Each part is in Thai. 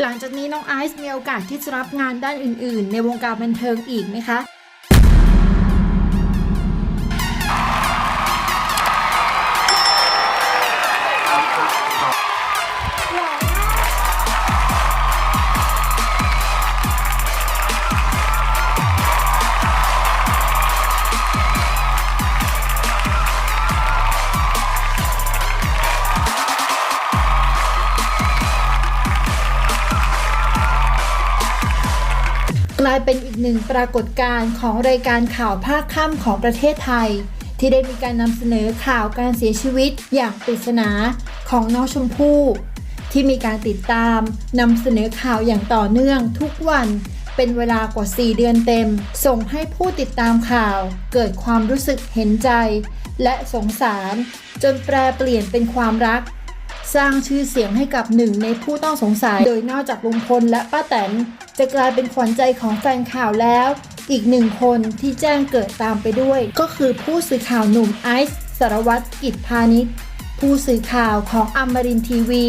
หลังจากนี้น้องไอซ์มีโอกาสที่จะรับงานด้านอื่น ๆ ในวงการบันเทิงอีกไหมคะายเป็นอีกหนึ่งปรากฏการณ์ของรายการข่าวภาคค่ำของประเทศไทย ที่ได้มีการนำเสนอข่าวการเสียชีวิตอย่างปริศนาของน้องชมพู่ที่มีการติดตามนำเสนอข่าวอย่างต่อเนื่องทุกวันเป็นเวลากว่า 4 เดือนเต็ม ส่งให้ผู้ติดตามข่าว เกิดความรู้สึกเห็นใจ และสงสาร จนแปรเปลี่ยนเป็นความรัก สร้างชื่อเสียงให้กับหนึ่งในผู้ต้องสงสัย โดยนอกจากลุงพลและป้าแตนจะกลายเป็นขวัญใจของแฟนข่าวแล้ว อีกหนึ่งคนที่แจ้งเกิดตามไปด้วย ก็คือผู้สื่อข่าวหนุ่มไอซ์สารวัตรกิจพาณิชย์ผู้สื่อข่าวของอมรินทร์ทีวี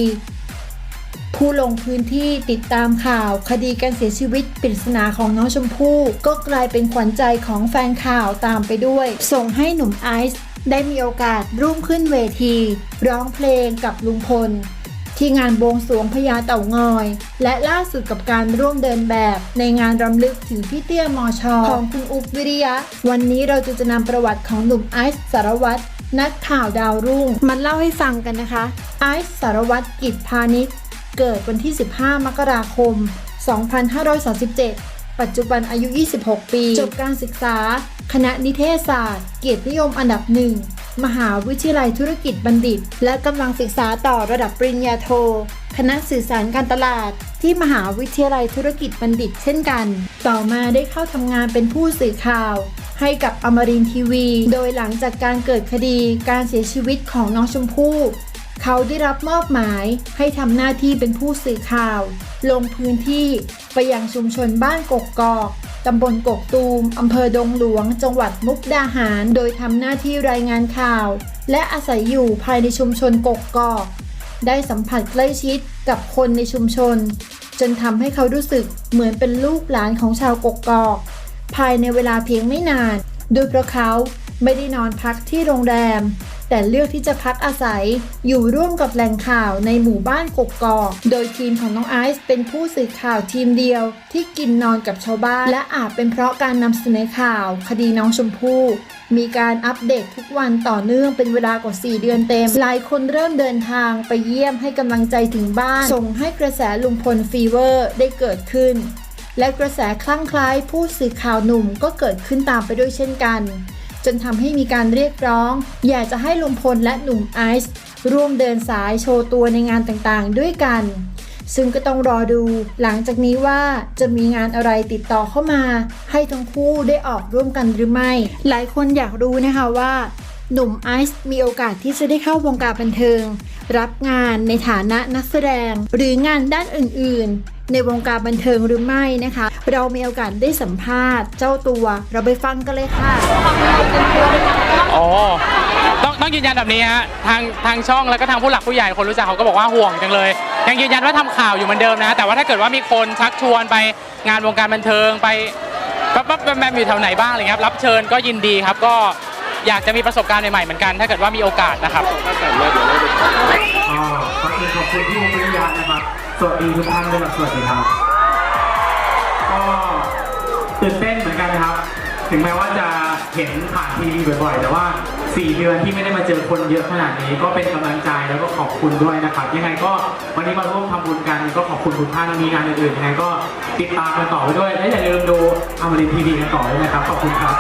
ผู้ลงพื้นที่ติดตามข่าวคดีการเสียชีวิตปริศนาของน้องชมพู่ ก็กลายเป็นขวัญใจของแฟนข่าวตามไปด้วย ส่งให้หนุ่มไอซ์ ได้มีโอกาสร่วมขึ้นเวที ร้องเพลงกับลุงพล ที่งานบวงสรวงพญาเต่างอย และล่าสุดกับการร่วมเดินแบบในงานรำลึกถึงพี่เตี้ยมอชอของคุณอุบวิริยะ วันนี้เราจะจะนำประวัติของหนุ่มไอซ์สารวัตรนักข่าวดาวรุ่งมาเล่าให้ฟังกันนะคะ ไอซ์สารวัตรกิจพาณิชย์เกิดวันที่ 15 มกราคม 2537 ปัจจุบันอายุ 26 ปี จบการศึกษา คณะนิเทศศาสตร์ เกียรตินิยมอันดับหนึ่ง มหาวิทยาลัยธุรกิจบัณฑิต และกำลังศึกษาต่อระดับปริญญาโท คณะสื่อสารการตลาด ที่มหาวิทยาลัยธุรกิจบัณฑิตเช่นกัน ต่อมาได้เข้าทำงานเป็นผู้สื่อข่าว ให้กับอมรินทีวี โดยหลังจากการเกิดคดีการเสียชีวิตของน้องชมพู่ เขาได้รับมอบหมายให้ทำหน้าที่เป็นผู้สื่อข่าว ลงพื้นที่ไปยังชุมชนบ้านกกกอกตำบลกกตูมอำเภอดงหลวง จังหวัดมุกดาหาร โดยทำหน้าที่รายงานข่าว และอาศัยอยู่ภายในชุมชนกกกอก ได้สัมผัสใกล้ชิดกับคนในชุมชน จนทำให้เขารู้สึกเหมือนเป็นลูกหลานของชาวกกกอก ภายในเวลาเพียงไม่นาน โดยเพราะเขาไม่ได้นอนพักที่โรงแรม แต่เลือกที่จะพักอาศัย อยู่ร่วมกับแหล่งข่าวในหมู่บ้านกกกอกโดยทีมของน้องไอซ์เป็นผู้สื่อข่าวทีมเดียว ที่กินนอนกับชาวบ้าน และอาจเป็นเพราะการนำเสนอข่าว คดีน้องชมพู่มีการอัปเดตทุกวันต่อเนื่องเป็นเวลากว่า 4 เดือนเต็ม หลายคนเริ่มเดินทางไปเยี่ยมให้กำลังใจถึงบ้าน ส่งให้กระแสลุงพลฟีเวอร์ได้เกิดขึ้น และกระแสคลั่งคล้ายผู้สื่อข่าวหนุ่มก็เกิดขึ้นตามไปด้วยเช่นกัน จนทำให้มีการเรียกร้อง อยากจะให้ลุงพลและหนุ่มไอซ์ร่วมเดินสายโชว์ตัวในงานต่างๆ ด้วยกัน ซึ่งก็ต้องรอดูหลังจากนี้ว่าจะมีงานอะไรติดต่อเข้ามา ให้ทั้งคู่ได้ออกร่วมกันหรือไม่ หลายคนอยากรู้นะคะว่าหนุ่มไอซ์มีโอกาสที่จะได้เข้าวงการบันเทิง รับงานในฐานะนักแสดง หรืองานด้านอื่นๆ ในวงการบันเทิงหรือไม่นะคะ เรามีโอกาสได้สัมภาษณ์เจ้าตัวเราไปฟังกันเลยค่ะอ๋อต้องต้องยืนยันแบบนี้ฮะทางทางช่องแล้วก็ทางผู้หลักผู้ใหญ่คนรู้จักเขาก็บอกว่าห่วงจังเลย ยังยืนยันว่าทำข่าวอยู่เหมือนเดิมนะ แต่ว่าถ้าเกิดว่ามีคนชักชวนไปงานวงการบันเทิงไปปั๊บปั๊บแบมแบมอยู่แถวไหนบ้างอะไรเงี้ยครับรับเชิญก็ยินดีครับก็อยากจะมีประสบการณ์ใหม่ๆเหมือนกัน ถ้าเกิดว่ามีโอกาสนะครับ สวัสดีทุกท่านด้วยครับสวัสดีครับก็ตื่นเต้นเหมือนกันนะครับ ถึงแม้ว่าจะเห็นผ่านทีวีบ่อยๆ แต่ว่า 4 เดือนที่ไม่ได้มาเจอคนเยอะขนาดนี้ ก็เป็นกำลังใจแล้วก็ขอบคุณด้วยนะครับ ยังไงก็วันนี้มาร่วมทำบุญกันก็ขอบคุณทุกท่านมีงานอื่นๆยังไงก็ติดตามกันต่อไปด้วยและอย่าลืมดูอมรินทีวีกันต่อด้วยนะครับขอบคุณครับ